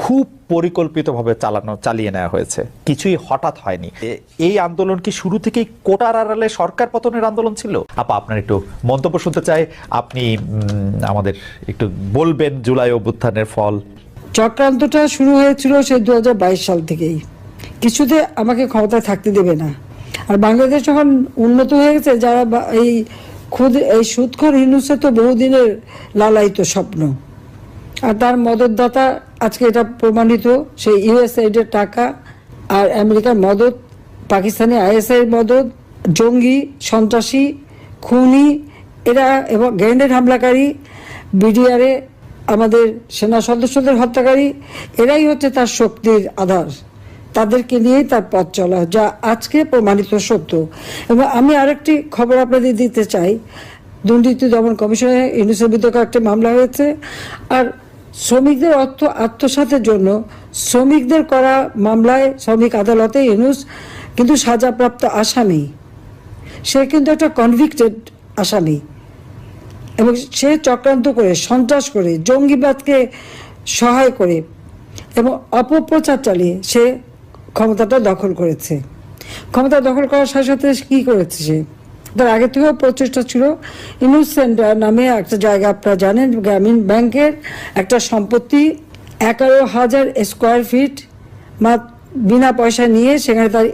খুব পরিকল্পিতভাবে চালানো, চালিয়ে নেওয়া হয়েছে। কিছুই হঠাৎ হয়নি। এই আন্দোলন কি শুরু থেকেই কোটার আড়ালে সরকার পতনের আন্দোলন ছিল? আপা, আপনার একটু মন্তব্য শুনতে চাই। আপনি আমাদের একটু বলবেন জুলাই অভ্যুত্থানের ফল। চক্রান্তটা শুরু হয়েছিল সেই দু সাল থেকেই। কিছুতে আমাকে ক্ষমতায় থাকতে দেবে না। আর বাংলাদেশ যখন উন্নত হয়ে গেছে, যারা এই খুদ, এই সুদখোর হিন্দুসে তো বহুদিনের লালায়িত স্বপ্ন। আর তার মদতদাতা আজকে এটা প্রমাণিত, সেই ইউএসআইডের টাকা আর আমেরিকার মদত পাকিস্তানি আইএসআই মদত জঙ্গি, সন্ত্রাসী, খুনি, এরা এবং গ্রেনেড হামলাকারী বিডিআরে আমাদের সেনা সদস্যদের হত্যাকারী, এরাই হচ্ছে তার শক্তির আধার। তাদেরকে নিয়েই তার পথ চলা, যা আজকে প্রমাণিত সত্য। এবং আমি আরেকটি খবর আপনাদের দিতে চাই। দুর্নীতি দমন কমিশনে ইউনিসের বিরুদ্ধে একটা মামলা হয়েছে, আর শ্রমিকদের অর্থ, আত্মসাতের জন্য শ্রমিকদের করা মামলায় শ্রমিক আদালতে ইউনুস কিন্তু সাজাপ্রাপ্ত আসামি। সে কিন্তু একটা কনভিক্টেড আসামি। এবং সে চক্রান্ত করে, সন্ত্রাস করে, জঙ্গিবাদকে সহায় করে এবং অপপ্রচার চালিয়ে সে ক্ষমতাটা দখল করেছে। ক্ষমতা দখল করার সাথে সাথে কী করেছে সে? তার আগে থেকেও প্রচেষ্টা ছিল। ইনুস সেন্টার নামে একটা জায়গা আপনারা জানেন, গ্রামীণ ব্যাংকের একটা সম্পত্তি, এগারো হাজার স্কোয়ার ফিট মা বিনা পয়সা নিয়ে সেখানে তার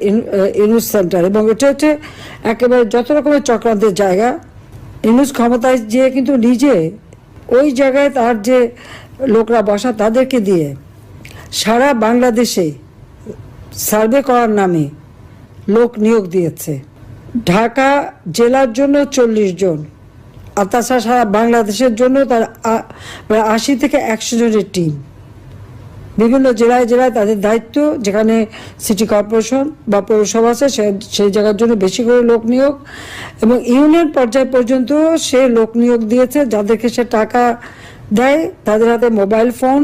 ইনুস সেন্টার এবং এটা হচ্ছে একেবারে যত রকমের চক্রান্তের জায়গা। ইনুস ক্ষমতায় যে কিন্তু নিজে ওই জায়গায় তার যে লোকরা বসা তাদেরকে দিয়ে সারা বাংলাদেশে সার্ভে করার নামে লোক নিয়োগ দিয়েছে। ঢাকা জেলার জন্য চল্লিশ জন, আর তাছাড়া সারা বাংলাদেশের জন্য তার আশি থেকে একশো জনের টিম বিভিন্ন জেলায় জেলায় তাদের দায়িত্ব, যেখানে সিটি কর্পোরেশন বা পৌরসভা আছে সেই জায়গার জন্য বেশি করে লোক নিয়োগ, এবং ইউনিয়ন পর্যায় পর্যন্ত সে লোক নিয়োগ দিয়েছে, যাদেরকে সে টাকা দেয়, তাদের হাতে মোবাইল ফোন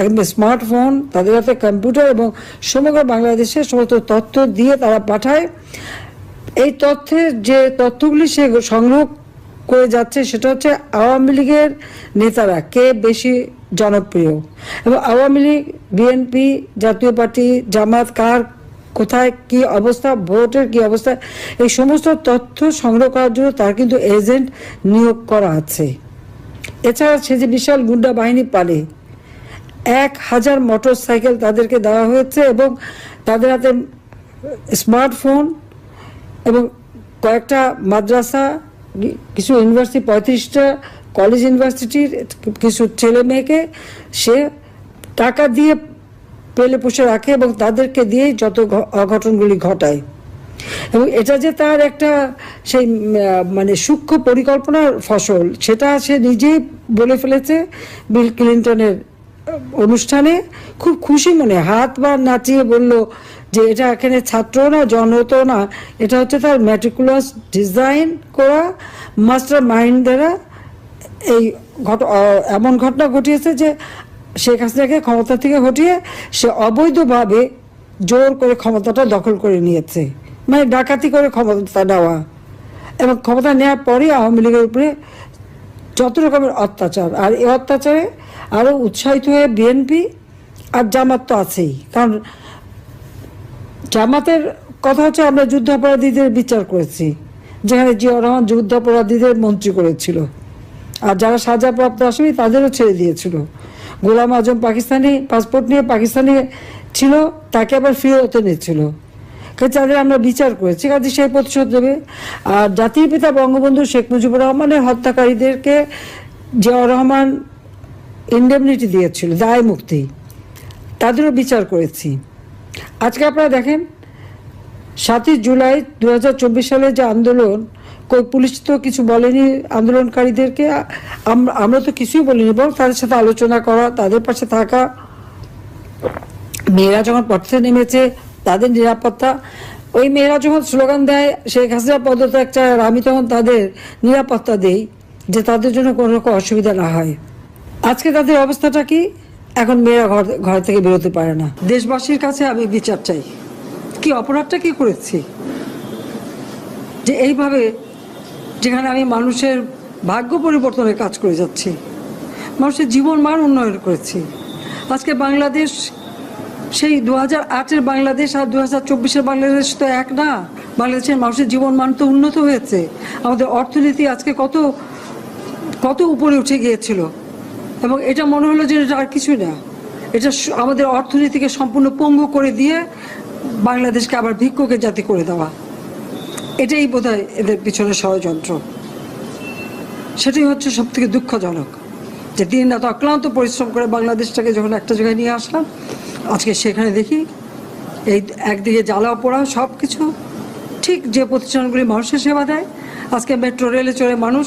একদম স্মার্টফোন তাদের হাতে কম্পিউটার এবং সমগ্র বাংলাদেশের সমস্ত তথ্য দিয়ে তারা পাঠায়। এই তথ্যের যে তথ্যগুলি সে সংগ্রহ করে যাচ্ছে, সেটা হচ্ছে আওয়ামী লীগের নেতারা, কে বেশি জনপ্রিয়? এবং Awami league, BNP Jatiya party, Jamaat কার, কোথায় কি অবস্থা, ভোটের কি অবস্থা, এই সমস্ত তথ্য সংগ্রহ করার জন্য তার কিন্তু এজেন্ট নিয়োগ করা আছে। এছাড়া সে যে বিশাল গুন্ডা বাহিনী পালে, এক হাজার মোটর সাইকেল তাদেরকে দেওয়া হয়েছে এবং তাদের হাতে স্মার্টফোন এবং কয়েকটা মাদ্রাসা, কিছু ইউনিভার্সিটি, পঁয়ত্রিশটা কলেজ ইউনিভার্সিটির কিছু ছেলে মেয়েকে সে টাকা দিয়ে পেলে পুষে রাখে এবং তাদেরকে দিয়েই যত অঘটনগুলি ঘটায়। এবং এটা যে তার একটা সেই মানে সূক্ষ্ম পরিকল্পনার ফসল, সেটা সে নিজেই বলে ফেলেছে বিল ক্লিন্টনের অনুষ্ঠানে। খুব খুশি মনে হাত বা নাচিয়ে বলল যে এটা এখানে ছাত্র না জনত না, এটা হচ্ছে তার ম্যাট্রিকুলাস ডিজাইন করা মাস্টার মাইন্ড দ্বারা এই ঘট এমন ঘটনা ঘটিয়েছে যে শেখ হাসিনাকে ক্ষমতা থেকে হটিয়ে সে অবৈধভাবে জোর করে ক্ষমতাটা দখল করে নিয়েছে। মানে ডাকাতি করে ক্ষমতা নেওয়া। এবং ক্ষমতা নেওয়ার পরে আওয়ামী লীগের উপরে যত রকমের অত্যাচার। আর এই অত্যাচারে আরও উৎসাহিত হয়ে বিএনপি আর জামাত তো আছেই। কারণ জামাতের কথা হচ্ছে আমরা যুদ্ধাপরাধীদের বিচার করেছি, যেখানে জিয়া রহমান যুদ্ধাপরাধীদের মন্ত্রী করেছিল। আর যারা সাজাপ্রাপ্ত আসামি, তাদেরও ছেড়ে দিয়েছিল। গোলাম আজম পাকিস্তানি পাসপোর্ট নিয়ে পাকিস্তানি ছিল, তাকে আবার ফিরত এনেছিল। তাদের আমরা বিচার করেছি, কাজে সেই প্রতিশোধ দেবে আর জাতির পিতা বঙ্গবন্ধু শেখ মুজিবুর রহমানের হত্যাকারীদেরকে জিয়াউর রহমান ইন্ডেমনিটি দিয়েছিল, দায় মুক্তি। তাদেরও বিচার করেছি। আজকে আপনারা দেখেন, সাতই জুলাই দু হাজার চব্বিশ সালে যে আন্দোলন, কই পুলিশ তো কিছু বলেনি আন্দোলনকারীদেরকে, আম- আমরা তো কিছুই বলিনি, বরং তাদের সাথে আলোচনা করা, তাদের পাশে থাকা, মেয়েরা যখন পথে নেমেছে, তাদের নিরাপত্তা, ওই মেয়েরা যখন স্লোগান দেয়, শেখ হাসিনা পদত্যাগ চায়, আর আমি তখন তাদের নিরাপত্তা দেই, যে তাদের জন্য কোনো রকম অসুবিধা না হয়। আজকে তাদের অবস্থাটা কি? এখন মেয়েরা ঘর ঘর থেকে বেরোতে পারে না। দেশবাসীর কাছে আমি বিচার চাই। কি অপরাধটা কি করেছি? যে এইভাবে যেখানে আমি মানুষের ভাগ্য পরিবর্তনের কাজ করে যাচ্ছি, মানুষের জীবন মান উন্নয়ন করেছি। আজকে বাংলাদেশ, সেই দু হাজার আটের বাংলাদেশ আর দু হাজার চব্বিশের বাংলাদেশ তো এক না। বাংলাদেশের মানুষের জীবন মান তো উন্নত হয়েছে। আমাদের অর্থনীতি আজকে কত কত উপরে উঠে গিয়েছিল। এবং এটা মনে হলো যে এটা আর কিছুই না। এটা আমাদের অর্থনীতিকে সম্পূর্ণ পঙ্গু করে দিয়ে বাংলাদেশকে আবার ভিক্ষুকের জাতি করে দেওয়া। এটাই বোধহয় এদের পিছনে ষড়যন্ত্র। সেটাই হচ্ছে সব থেকে দুঃখজনক যে দিন রাত অক্লান্ত পরিশ্রম করে বাংলাদেশটাকে যখন একটা জায়গায় নিয়ে আসলাম, আজকে সেখানে দেখি এই একদিকে জ্বালা পোড়া সব কিছু ঠিক যে প্রতিষ্ঠানগুলি মানুষের সেবা দেয়, আজকে মেট্রো, রেলে চড়ে মানুষ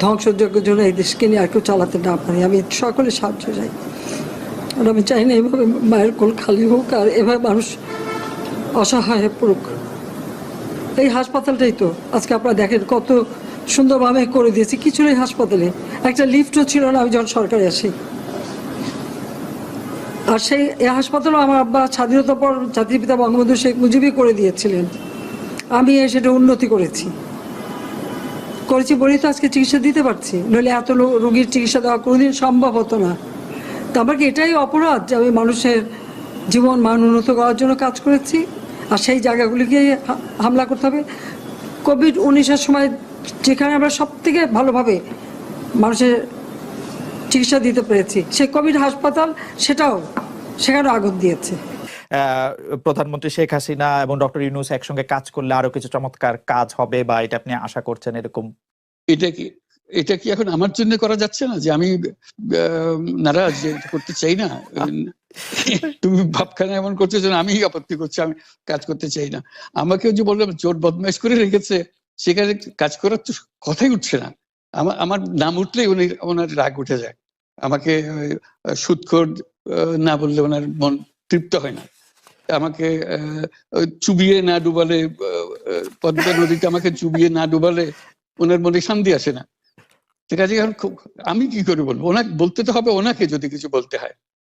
ধ্বংসযজ্ঞের জন্য এই দেশকে নিয়ে আর কেউ চালাতে না পারি। আমি সকলে সাহায্য চাই। আর আমি চাই না এভাবে মায়ের কোল খালি হোক আর এভাবে মানুষ অসহায় হয়ে পড়ুক। এই হাসপাতালটাই তো। আজকে আপনারা দেখেন কত সুন্দরভাবে করে দিয়েছি। কিছু নেই হাসপাতালে। একটা লিফটও ছিল না, আমি যখন সরকারে আসি। আর সেই এই হাসপাতালও আমার আব্বা স্বাধীনতার পর জাতির পিতা বঙ্গবন্ধু শেখ মুজিবই করে দিয়েছিলেন। আমি সেটা উন্নতি করেছি। করেছি বলেই তো আজকে চিকিৎসা দিতে পারছি। নইলে এত রোগীর চিকিৎসা দেওয়া কোনোদিন সম্ভব হতো না। তো আমার কি এটাই অপরাধ যে আমি মানুষের জীবন মান উন্নত করার জন্য কাজ করেছি? আর সেই জায়গাগুলিকে হামলা করতে হবে। কোভিড উনিশের সময় যেখানে আমরা সব থেকে ভালোভাবে মানুষের চিকিৎসা দিতে পেরেছি, সেই কোভিড হাসপাতাল সেটাও সেখানে আগুন দিয়েছে। প্রধানমন্ত্রী শেখ হাসিনা এবং ডক্টর ইউনুস একসঙ্গে কাজ করলে আরও কিছু চমৎকার কাজ হবে বা এটা আপনি আশা করছেন এরকম? এটা কি এটা কি এখন আমার জন্য করা যাচ্ছে না যে আমি নারাজ এটা করতে চাই না? তুমি ভাবখানা এমন করতেছো না আমি আপত্তি করছি আমি কাজ করতে চাই না। আমাকেও যে বললাম চোর বদমাইশ করে রেখেছে সেখানে কাজ করার তো কথাই উঠছে না। আমার আমার নাম উঠলেই উনি ওনার রাগ উঠে যায়। আমাকে আহ, না বললে ওনার মন তৃপ্ত হয় না। আমাকে চুবিয়ে না ডুবালে পদ্মা নদীতে আমাকে চুবিয়ে না ডুবালে ওনার মনে শান্তি আসে না। ঠিক আছে? আমি কি করে বলব? ওনাকে, বলতে তো হবে ওনাকে যদি কিছু বলতে হয়।